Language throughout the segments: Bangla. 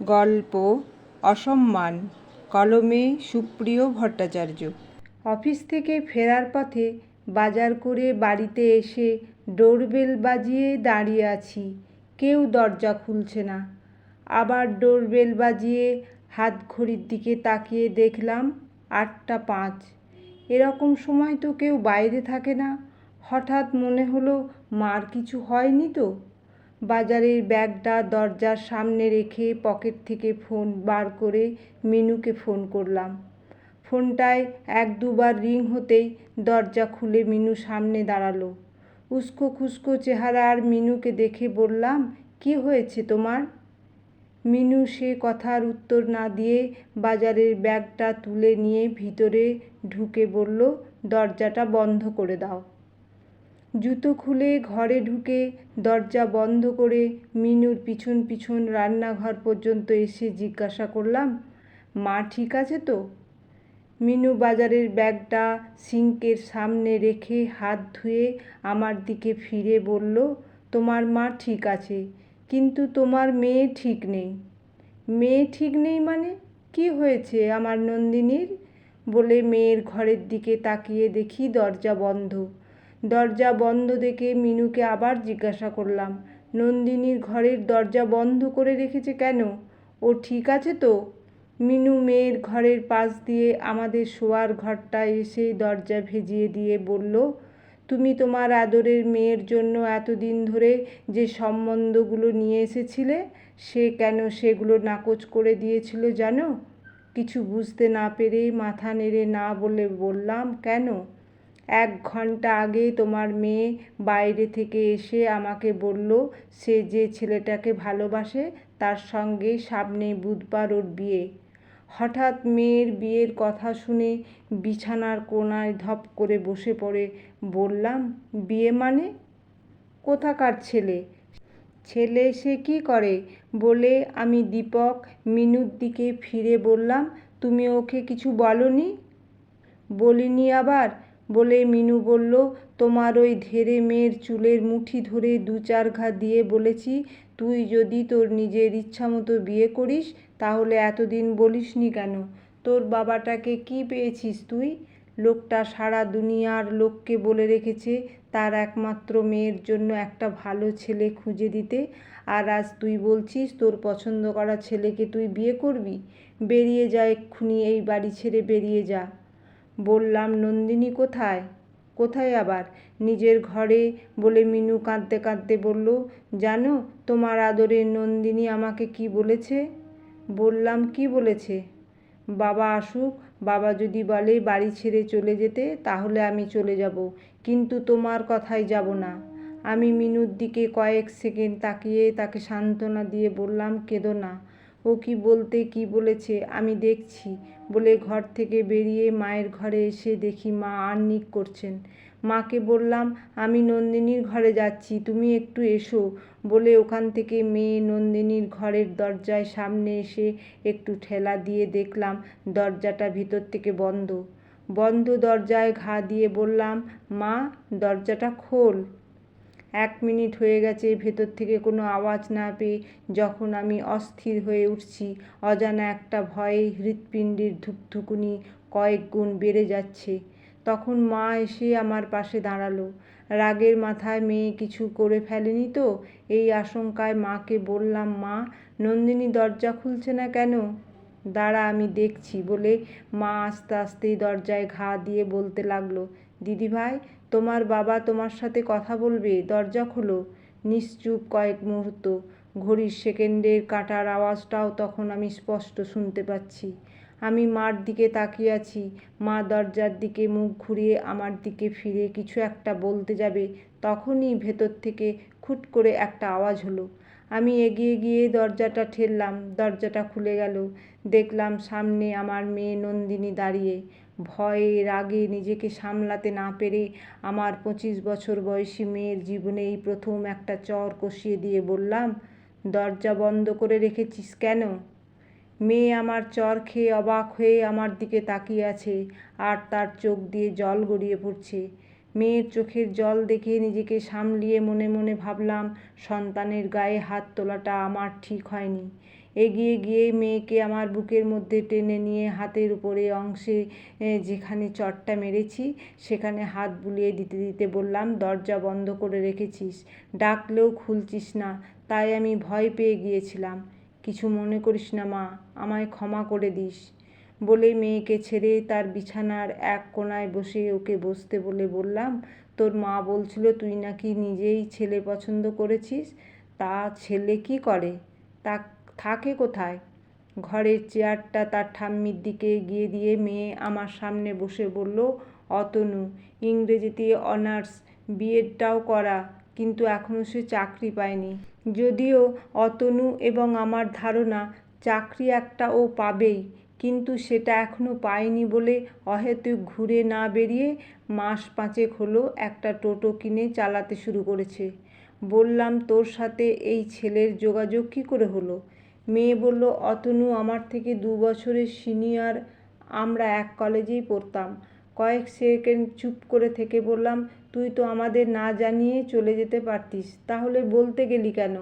গল্প, অসম্মান, কলমে সুপ্রিয় ভট্টাচার্য। অফিস থেকে ফেরার পথে বাজার করে বাড়িতে এসে ডোরবেল বাজিয়ে দাঁড়িয়ে আছি, কেউ দরজা খুলছে না। আবার ডোরবেল বাজিয়ে হাত ঘড়ির দিকে তাকিয়ে দেখলাম আটটা পাঁচ। এরকম সময় তো কেউ বাইরে থাকে না। হঠাৎ মনে হলো, মার কিছু হয়নি তো? বাজারের ব্যাগটা দরজার সামনে রেখে পকেট থেকে ফোন বার করে মিনুকে ফোন করলাম। ফোনটায় এক দুবার রিং হতেই দরজা খুলে মিনু সামনে দাঁড়াল। উস্কো খুস্কো চেহারার মিনুকে দেখে বললাম, কি হয়েছে তোমার? মিনু সে কথার উত্তর না দিয়ে বাজারের ব্যাগটা তুলে নিয়ে ভিতরে ঢুকে বলল, দরজাটা বন্ধ করে দাও। জুতো খুলে ঘরে ঢুকে দরজা বন্ধ করে মিনুর পিছন পিছন রান্নাঘর পর্যন্ত এসে জিজ্ঞাসা করলাম, মা ঠিক আছে তো? মিনু বাজারের ব্যাগটা সিঙ্কের সামনে রেখে হাত ধুয়ে আমার দিকে ফিরে বলল, তোমার মা ঠিক আছে, কিন্তু তোমার মেয়ে ঠিক নেই। মেয়ে ঠিক নেই মানে? কি হয়েছে আমার নন্দিনীর? বলে মেয়ের ঘরের দিকে তাকিয়ে দেখি দরজা বন্ধ। দরজা বন্ধ দেখে মিনুকে আবার জিজ্ঞাসা করলাম, নন্দিনীর ঘরের দরজা বন্ধ করে রেখেছে কেন? ও ঠিক আছে তো? মিনু মেয়ের ঘরের পাশ দিয়ে আমাদের শোয়ার ঘরটায় এসে দরজা ভেজিয়ে দিয়ে বলল, তুমি তোমার আদরের মেয়ের জন্য এতদিন ধরে যে সম্বন্ধগুলো নিয়ে এসেছিলে, সে কেন সেগুলো নাকচ করে দিয়েছিল জানো? কিছু বুঝতে না পেরে মাথা নেড়ে না বলে বললাম, কেন? এক ঘণ্টা আগে তোমার মেয়ে বাইরে থেকে এসে আমাকে বলল, সে যে ছেলেটাকে ভালোবাসে, তার সঙ্গে সামনে বুধবার ওর বিয়ে। হঠাৎ মেয়ের বিয়ের কথা শুনে বিছানার কোনায় ধপ করে বসে পড়ে। বললাম, বিয়ে মানে? কোথাকার ছেলে? ছেলে সে কি করে? বলে আমি দীপক মিনুর দিকে ফিরে বললাম, তুমি ওকে কিছু বলনি? বলিনি আবার। বলে মিনু বলল, তোমার ওই ধেরে মেয়ের চুলের মুঠি ধরে দু চার ঘা দিয়ে বলেছি, তুই যদি তোর নিজের ইচ্ছা মতো বিয়ে করিস, তাহলে এতদিন বলিসনি কেন? তোর বাবাটাকে কি পেয়েছিস তুই? লোকটা সারা দুনিয়ার লোককে বলে রেখেছে তার একমাত্র মেয়ের জন্য একটা ভালো ছেলে খুঁজে দিতে। আর আজ তুই বলছিস তোর পছন্দ করা ছেলেকে তুই বিয়ে করবি? বেরিয়ে যা এক্ষুনি, এই বাড়ি ছেড়ে বেরিয়ে যা। বললাম, নন্দিনী কোথায়? কোথায় আবার? নিজের ঘরে? বলে মিনু কাঁদতে কাঁদতে বলল, জানো, তোমার আদরের নন্দিনী আমাকে কি বলেছে? বললাম, কি বলেছে? বাবা আসুক, বাবা যদি বলে বাড়ি ছেড়ে চলে যেতে, তাহলে আমি চলে যাব, কিন্তু তোমার কথায় যাব না। আমি মিনুর দিকে কয়েক সেকেন্ড তাকিয়ে তাকে সান্ত্বনা দিয়ে বললাম, কেঁদো না। ও কি বলতে, কি বলেছে, আমি দেখছি। বলে ঘর থেকে বেরিয়ে মায়ের ঘরে এসে দেখি মা আর্নিক করছেন। মাকে বললাম, আমি নন্দিনীর ঘরে যাচ্ছি, তুমি একটু এসো। বলে ওখান থেকে মেয়ে নন্দিনীর ঘরের দরজায় সামনে এসে একটু ঠেলা দিয়ে দেখলাম, দরজাটা ভিতর থেকে বন্ধ। বন্ধ দরজায় ঘা দিয়ে বললাম, মা, দরজাটা খোল। এক মিনিট হয়ে গেছে, ভেতর থেকে কোনো আওয়াজ না পেয়ে যখন আমি অস্থির হয়ে উঠছি, অজানা একটা ভয়ে হৃৎপিণ্ডের ধুকধুকুনি কয়েক গুণ বেড়ে যাচ্ছে। তখন মা এসে আমার পাশে দাঁড়াল। রাগের মাথায় মেয়ে কিছু করে ফেলেনি তো? এই আশঙ্কায় মাকে বললাম, মা, নন্দিনী দরজা খুলছে না কেন? দাঁড়া, আমি দেখছি, বলে মা আস্তে আস্তেই দরজায় ঘা দিয়ে বলতে লাগল, দিদিভাই তোমার বাবা তোমার সাথে কথা বলবে? দরজা খোলো। নিশ্চুপ কয়েক মুহূর্ত। ঘড়ির সেকেন্ডের কাটার আওয়াজটাও তখন আমি স্পষ্ট শুনতে পাচ্ছি। আমি মার দিকে তাকিয়ে আছি। মা দরজার দিকে মুখ ঘুরিয়ে আমার দিকে ফিরে কিছু একটা বলতে যাবে। তখনই ভেতর থেকে খুট করে একটা আওয়াজ হলো। আমি এগিয়ে গিয়ে দরজাটা ঠেললাম। দরজাটা খুলে গেল। দেখলাম সামনে আমার মেয়ে নন্দিনী দাঁড়িয়ে। ভয়ে রাগে নিজেকে সামলাতে না পেরে আমার পঁচিশ বছর বয়সী মেয়ের জীবনে এই প্রথম একটা চর কষিয়ে দিয়ে বললাম, দরজা বন্ধ করে রেখেছিস কেন? মেয়ে আমার চর খেয়ে অবাক হয়ে আমার দিকে তাকিয়ে আছে আর তার চোখ দিয়ে জল গড়িয়ে পড়ছে। মেয়ের চোখের জল দেখে নিজেকে সামলিয়ে মনে মনে ভাবলাম, সন্তানের গায়ে হাত তোলাটা আমার ঠিক হয়নি। এগিয়ে গিয়ে মেয়েকে আমার বুকের মধ্যে টেনে নিয়ে হাতের উপরে অংশে যেখানে চটটা মেরেছি, সেখানে হাত বুলিয়ে দিতে দিতে বললাম, দরজা বন্ধ করে রেখেছিস, ডাকলেও খুলছিস না, তাই আমি ভয় পেয়ে গিয়েছিলাম। কিছু মনে করিস না মা, আমায় ক্ষমা করে দিস। বলে মেয়েকে ছেড়ে তার বিছানার এক কোণায় বসে ওকে বসতে বলে বললাম, তোর মা বলছিল তুই নাকি নিজেই ছেলে পছন্দ করেছিস, তা ছেলে কি করে? তা থাকে কোথায়? ঘরের চেয়ারটা তার ঠাম্মির দিকে এগিয়ে দিয়ে মেয়ে আমার সামনে বসে বলল, অতনু, ইংরেজিতে অনার্স, বিএডটাও করা, কিন্তু এখনও সে চাকরি পায়নি। যদিও অতনু এবং আমার ধারণা চাকরি একটা ও পাবেই, কিন্তু সেটা এখনও পায়নি বলে অহেতুক ঘুরে না বেরিয়ে মাস পাঁচেক হলো একটা টোটো কিনে চালাতে শুরু করেছে। বললাম, তোর সাথে এই ছেলের যোগাযোগ কী করে হলো? মেয়ে বলল, অতনু, আমার থেকে দু বছরের সিনিয়র, আমরা এক কলেজেই পড়তাম। কয়েক সেকেন্ড চুপ করে থেকে বললাম, তুই তো আমাদের না জানিয়ে চলে যেতে পারতিস, তাহলে বলতে গেলি কেন?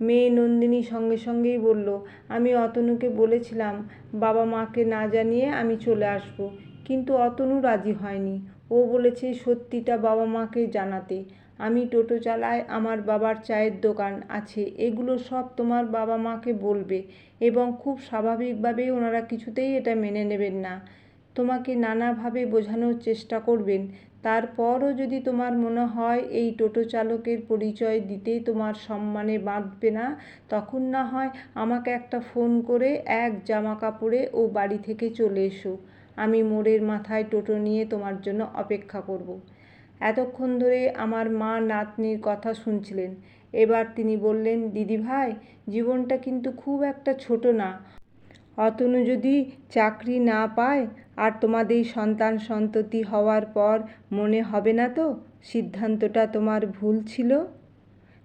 মেয়ে নন্দিনী সঙ্গে সঙ্গেই বলল, আমি অতনুকে বলেছিলাম, বাবা মাকে না জানিয়ে আমি চলে আসব। কিন্তু অতনু রাজি হয়নি। ও বলেছে, সত্যিটা বাবা মাকে জানাতে। আমি টোটো চালাই, আমার বাবার চায়ের দোকান আছে। এগুলো সব তোমার বাবা মাকে বলবে এবং খুব স্বাভাবিকভাবেই ওনারা কিছুতেই এটা মেনে নেবেন না। তোমাকে নানাভাবে বোঝানোর চেষ্টা করবেন। তারপরও যদি তোমার মনে হয় এই টোটো চালকের পরিচয় দিতে তোমার সম্মানে বাঁধবে না, তখন না হয় আমাকে একটা ফোন করে এক জামা কাপড়ে ও বাড়ি থেকে চলে এসো। আমি মোড়ের মাথায় টোটো নিয়ে তোমার জন্য অপেক্ষা করব। এতক্ষণ ধরে আমার মা নাতনির কথা শুনছিলেন। এবার তিনি বললেন, দিদি ভাই, জীবনটা কিন্তু খুব একটা ছোট না। অতনু যদি চাকরি না পায় আর তোমাদের সন্তান সন্ততি হওয়ার পর মনে হবে না তো? সিদ্ধান্তটা তোমার ভুল ছিল?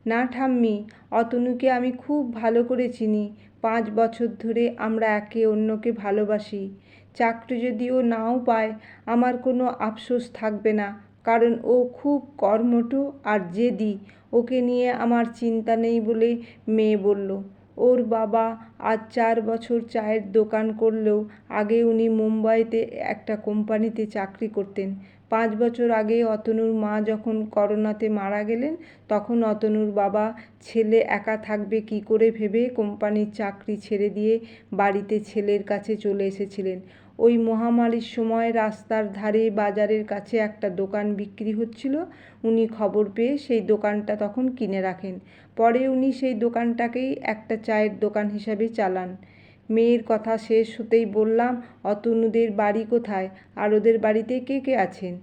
না ঠাম্মি, অতনুকে আমি খুব ভালো করে চিনি। পাঁচ বছর ধরে আমরা একে অন্যকে ভালোবাসি। চাকরি যদিও নাও পায়, আমার কোনো আফসোস থাকবে না। কারণ ও খুব কর্মঠ আর জেদি। ওকে নিয়ে আমার চিন্তা নেই বলে মেয়ে বলল। ওর বাবা আজ চার বছর চায়ের দোকান করলেও আগে উনি মুম্বাইতে একটা কোম্পানিতে চাকরি করতেন। পাঁচ বছর আগে অতনুর মা যখন করোনাতে মারা গেলেন, তখন অতনুর বাবা ছেলে একা থাকবে কি করে ভেবে কোম্পানির চাকরি ছেড়ে দিয়ে বাড়িতে ছেলের কাছে চলে এসেছিলেন। ওই মহামারীর সময় রাস্তার ধারে বাজারের কাছে একটা দোকান বিক্রি হচ্ছিল। উনি খবর পেয়ে সেই দোকানটা তখন কিনে রাখেন। পরে উনি সেই দোকানটাকেই একটা চায়ের দোকান হিসাবে চালান। মেয়ের কথা শেষ হতেই বললাম, অতনুদের বাড়ি কোথায়? আর ওদের বাড়িতে কে কে আছেন?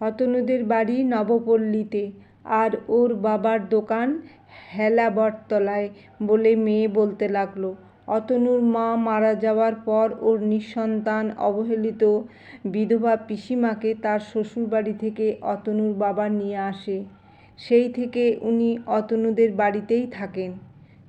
অতনুদের বাড়ি নবপল্লীতে। আর ওর বাবার দোকান হেলাবরতলায় বলে মেয়ে বলতে লাগল। অতনুর মা মারা যাওয়ার পর ওর নিঃসন্তান অবহেলিত বিধবা পিসিমাকে তার শ্বশুরবাড়ি থেকে অতনুর বাবা নিয়ে আসে। সেই থেকে উনি অতনুদের বাড়িতেই থাকেন।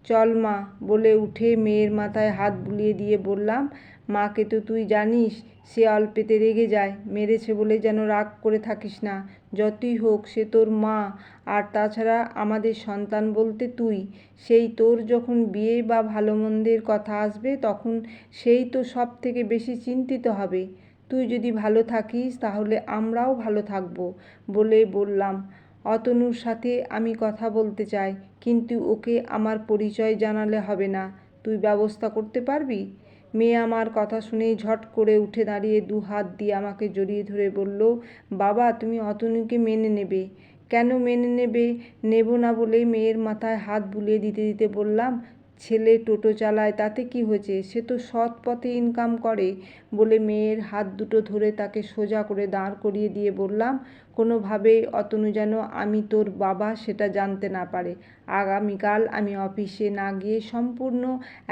চল মা, বলে উঠে মেয়ের মাথায় হাত বুলিয়ে দিয়ে বললাম, মাকে তো তুই জানিস, সে অল্পেতে রেগে যায়, মেরেছে বলে যেন রাগ করে থাকিস না, যতই হোক সে তোর মা, আর তাছাড়া আমাদের সন্তান বলতে তুই, সেই তোর যখন বিয়ে বা ভালো মন্দের কথা আসবে, তখন সেই তো সব থেকে বেশি চিন্তিত হবে, তুই যদি ভালো থাকিস তাহলে আমরাও ভালো থাকব, বলে বললাম। অতনুর সাথে আমি কথা বলতে চাই, কিন্তু ওকে আমার পরিচয় জানালে হবে না। তুই ব্যবস্থা করতে পারবি? মেয়ে আমার কথা শুনেই ঝট করে উঠে দাঁড়িয়ে দু হাত দিয়ে আমাকে জড়িয়ে ধরে বলল, বাবা, তুমি অতনুকে মেনে নেবে। কেন মেনে নেবে? নেব না বলে মেয়ের মাথায় হাত বুলিয়ে দিতে দিতে বললাম ছেলে টোটো চালায়, তাতে কি হয়েছে? সে তো সৎ পথে ইনকাম করে বলে মেয়ের হাত দুটো ধরে তাকে সোজা করে দাঁড় করিয়ে দিয়ে বললাম, কোনোভাবেই অতনু যেন আমি তোর বাবা সেটা জানতে না পারে। আগামীকাল আমি অফিসে না গিয়ে সম্পূর্ণ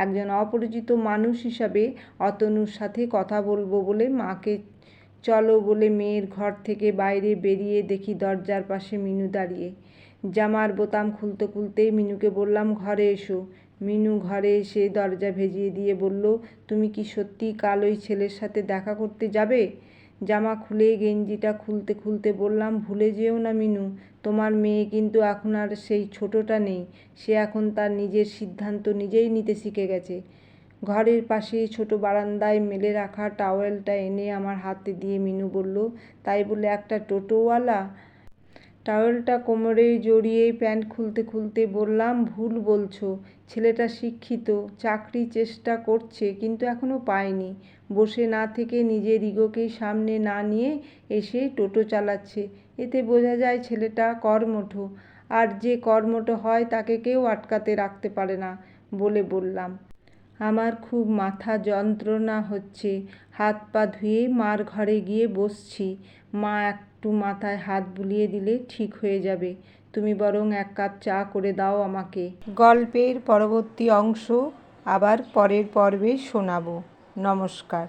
একজন অপরিচিত মানুষ হিসাবে অতনুর সাথে কথা বলব বলে মাকে চলো বলে মেয়ের ঘর থেকে বাইরে বেরিয়ে দেখি দরজার পাশে মিনু দাঁড়িয়ে। জামার বোতাম খুলতে খুলতেই মিনুকে বললাম, ঘরে এসো। মিনু ঘরে এসে দরজা ভেজিয়ে দিয়ে বলল, তুমি কি সত্যি কাল ওই ছেলের সাথে দেখা করতে যাবে? জামা খুলে গেঞ্জিটা খুলতে খুলতে বললাম, ভুলে যেও না মিনু, তোমার মেয়ে কিন্তু এখন আর সেই ছোটোটা নেই। সে এখন তার নিজের সিদ্ধান্ত নিজেই নিতে শিখে গেছে। ঘরের পাশে ছোট বারান্দায় মেলে রাখা টাওয়েলটা এনে আমার হাতে দিয়ে মিনু বলল, তাই বলে একটা টোটোওয়ালা? টাওয়েলটা কোমরে জড়িয়ে প্যান্ট খুলতে খুলতে বললাম, ভুল বলছো, ছেলেটা শিক্ষিত, চাকরি চেষ্টা করছে, কিন্তু এখনও পায়নি। বসে না থেকে নিজের ইগোকেই সামনে না নিয়ে এসে টোটো চালাচ্ছে। এতে বোঝা যায় ছেলেটা কর্মঠ, আর যে কর্মঠ হয় তাকে কেউ আটকাতে রাখতে পারে না, বলে বললাম। আমার খুব মাথা যন্ত্রণা হচ্ছে, হাত পা ধুয়ে মার ঘরে গিয়ে বসছি। মা একটু মাথায় হাত বুলিয়ে দিলে ঠিক হয়ে যাবে। তুমি বরং এক কাপ চা করে দাও আমাকে। গল্পের পরবর্তী অংশ আবার পরের পর্বে শোনাব। নমস্কার।